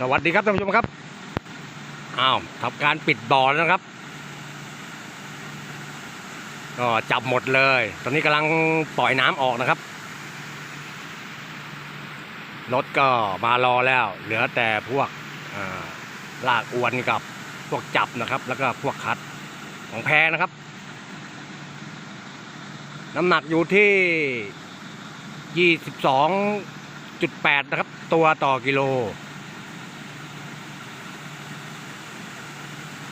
สวัสดีครับท่านผู้ชมครับอ้าวทำการปิดบ่อแล้วนะครับ ก็จับหมดเลย ตอนนี้กำลังปล่อยน้ำออกนะครับรถก็มารอแล้ว เหลือแต่พวกลากอวนกับพวกจับนะครับ แล้วก็พวกคัดของแพนะครับ น้ำหนักอยู่ที่ 22.8 นะครับ ตัวต่อกิโล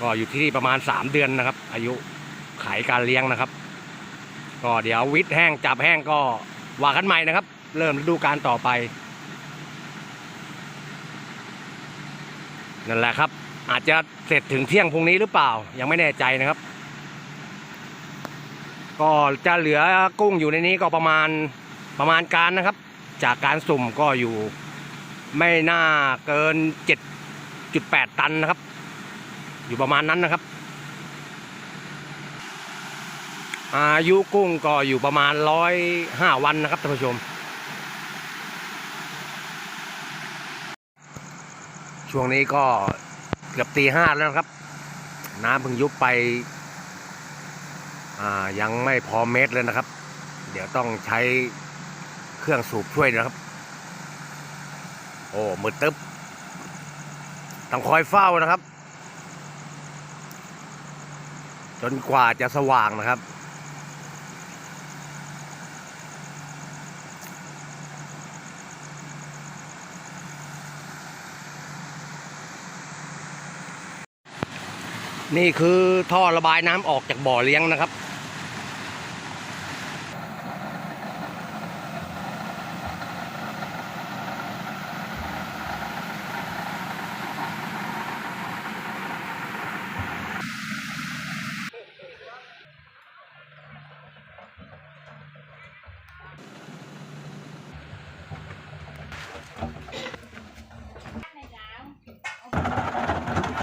ก็อยู่ที่ประมาณ 3 เดือนนะครับ อายุขายการเลี้ยงนะครับ ก็เดี๋ยววิทแห้งจับแห้งก็ว่ากันใหม่นะครับ เริ่มฤดูการต่อไปนั่นแหละครับ อาจจะเสร็จถึงเที่ยงพรุ่งนี้หรือเปล่า ยังไม่แน่ใจนะครับ ก็จะเหลือกุ้งอยู่ในนี้ก็ประมาณประมาณการนะครับ จากการสุ่มก็อยู่ไม่น่าเกิน 7.8 ตันนะครับ อยู่ประมาณนั้นนะครับอายุกุ้งก็อยู่ประมาณร้อยห้าวันนะครับท่านผู้ชม ช่วงนี้ก็เกือบตีห้าแล้วนะครับ น้ำเพิ่งยุบไปยังไม่พอเมตรเลยนะครับ เดี๋ยวต้องใช้เครื่องสูบช่วยนะครับ โอ้มืดตึ๊บต้องคอยเฝ้านะครับ จนกว่าจะสว่างนะครับ นี่คือท่อระบายน้ำออกจากบ่อเลี้ยงนะครับ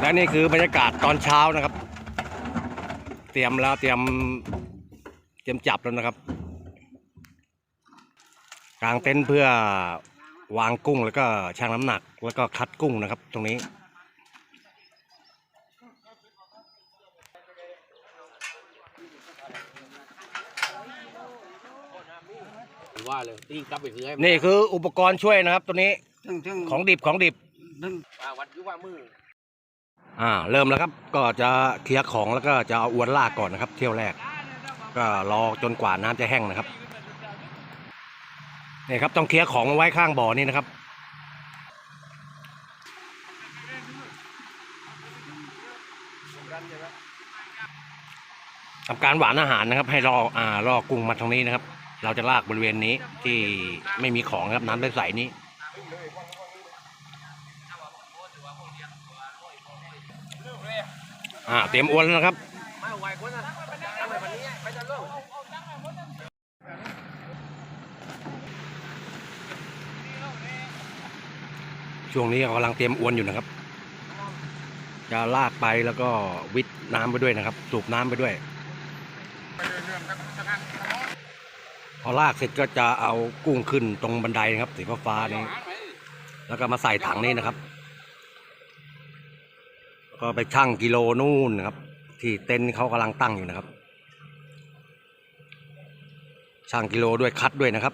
และนี่คือบรรยากาศตอนเช้านะครับ เตรียมแล้วเตรียมเตรียมจับแล้วนะครับกางเต็นท์เพื่อวางกุ้งแล้วก็ชั่งน้ำหนัก แล้วก็คัดกุ้งนะครับ ตรงนี้ว่าเลยตีกลับไปคือให้นี่คืออุปกรณ์ช่วยนะครับ ตัวนี้ถึงถึงของดิบของดิบถึงว่าวัดยุว่ามือ อ่าเริ่มแล้วครับก็จะเคลียร์ของแล้วก็จะเอาอวนลากก่อนนะครับ เที่ยวแรก ก็รอจนกว่าน้ำจะแห้งนะครับนี่ครับต้องเคลียร์ของไว้ข้างบ่อนี่นะครับทำการหวานอาหารนะครับ ให้รออ่ารอกุ้งมาทางนี้นะครับ เราจะลากบริเวณนี้ที่ไม่มีของนะครับน้ำใสๆนี้ อ่าเตรียมอวนแล้วนะครับช่วงนี้กำลังเตรียมอวนอยู่นะครับ จะลากไปแล้วก็วิทน้ำไปด้วยนะครับ สูบน้ำไปด้วย พอลากเสร็จก็จะเอากุ้งขึ้นตรงบันไดนะครับสีฟ้านี้ แล้วก็มาใส่ถังนี้นะครับ ก็ไปชั่งกิโลนู่นนะครับ ที่เต็นท์เขากำลังตั้งอยู่นะครับชั่งกิโลด้วยคัดด้วยนะครับ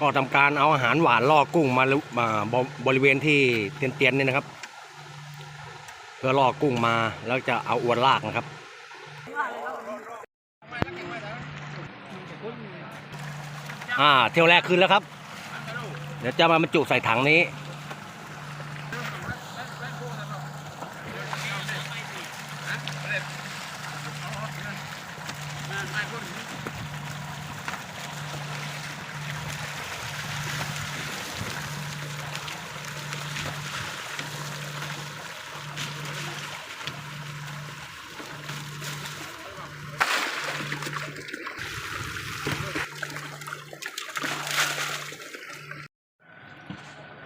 ก็ทำการเอาอาหารหวานล่อกุ้งมามาบบริเวณที่เตียนๆนี่นะครับ เพื่อล่อกุ้งมาแล้วจะเอาอวนลากนะครับ อ่า เที่ยวแรกขึ้นแล้วครับ เดี๋ยวจะมาบรรจุใส่ถังนี้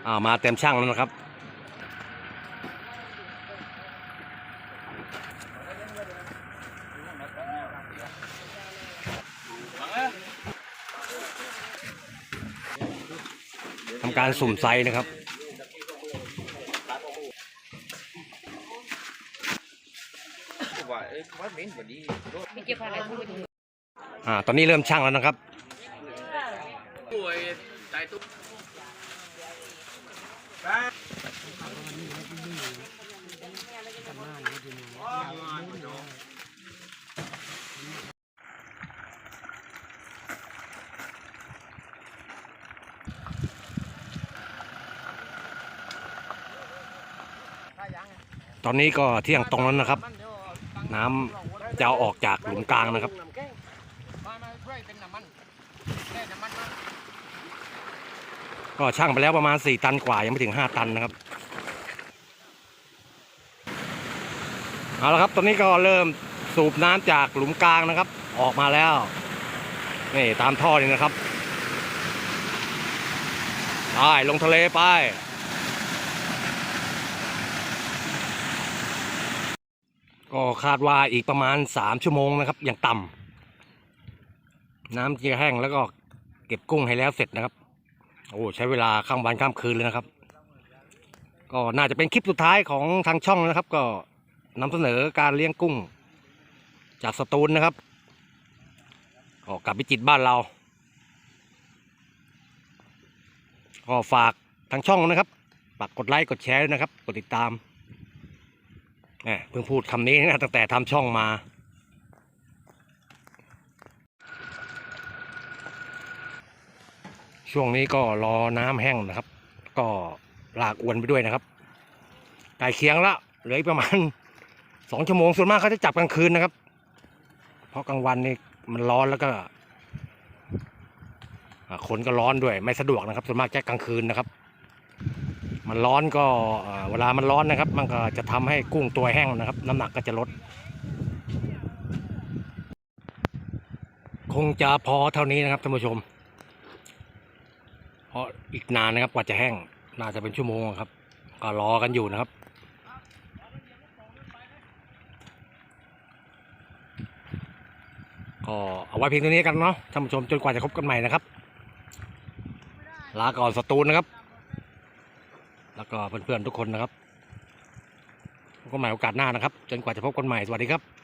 อ่ามาเต็มช่างแล้วนะครับ ทำการสุ่มไซนะครับอ่าตอนนี้เริ่มช่างแล้วนะครับ ตอนนี้ก็เที่ยงตรงแล้วนะครับ น้ำจะเอาออกจากหลุมกลางนะครับก็ช่างไปแล้วประมาณ 4 ตันกว่า ยังไม่ถึง 5 ตันนะครับ เอาละครับ ตอนนี้ก็เริ่มสูบน้ำจากหลุมกลางนะครับ ออกมาแล้ว นี่ ตามท่อนี่นะครับ ไป ลงทะเลไป ก็คาดว่าอีกประมาณ3ชั่วโมงนะครับ อย่างต่ำน้ำจะแห้งแล้วก็เก็บกุ้งให้แล้วเสร็จนะครับ โอ้ใช้เวลาข้ามวันข้ามคืนเลยนะครับ ก็น่าจะเป็นคลิปสุดท้ายของทางช่องนะครับ ก็นำเสนอการเลี้ยงกุ้ง จากสตูลนะครับก็กลับไปจิตบ้านเราก็ฝากทางช่องนะครับฝากกดไลค์กดแชร์ด้วยนะครับ กดติดตาม เพิ่งพูดคำนี้นะตั้งแต่ทำช่องมาช่วงนี้ก็รอน้ำแห้งนะครับ ก็ลากอวนไปด้วยนะครับไก่เคียงละเหลืออีกประมาณสองชั่วโมงส่วนมากเขาจะจับกลางคืนนะครับ เพราะกลางวันนี่มันร้อนแล้วก็คนก็ร้อนด้วยไม่สะดวกนะครับ ส่วนมากจะกลางคืนนะครับ มันร้อนก็เวลามันร้อนนะครับ มันก็จะทำให้กุ้งตัวแห้งนะครับ น้ำหนักก็จะลด คงจะพอเท่านี้นะครับท่านผู้ชม เพราะอีกนานนะครับกว่าจะแห้ง น่าจะเป็นชั่วโมงครับ ก็รอกันอยู่นะครับก็เอาไว้เพียงเท่านี้กันเนาะท่านผู้ชมจนกว่าจะพบกันใหม่นะครับ ลาก่อนสตูนนะครับ แล้วก็เพื่อนๆทุกคนนะครับก็หมายโอกาสหน้านะครับ จนกว่าจะพบกันใหม่สวัสดีครับ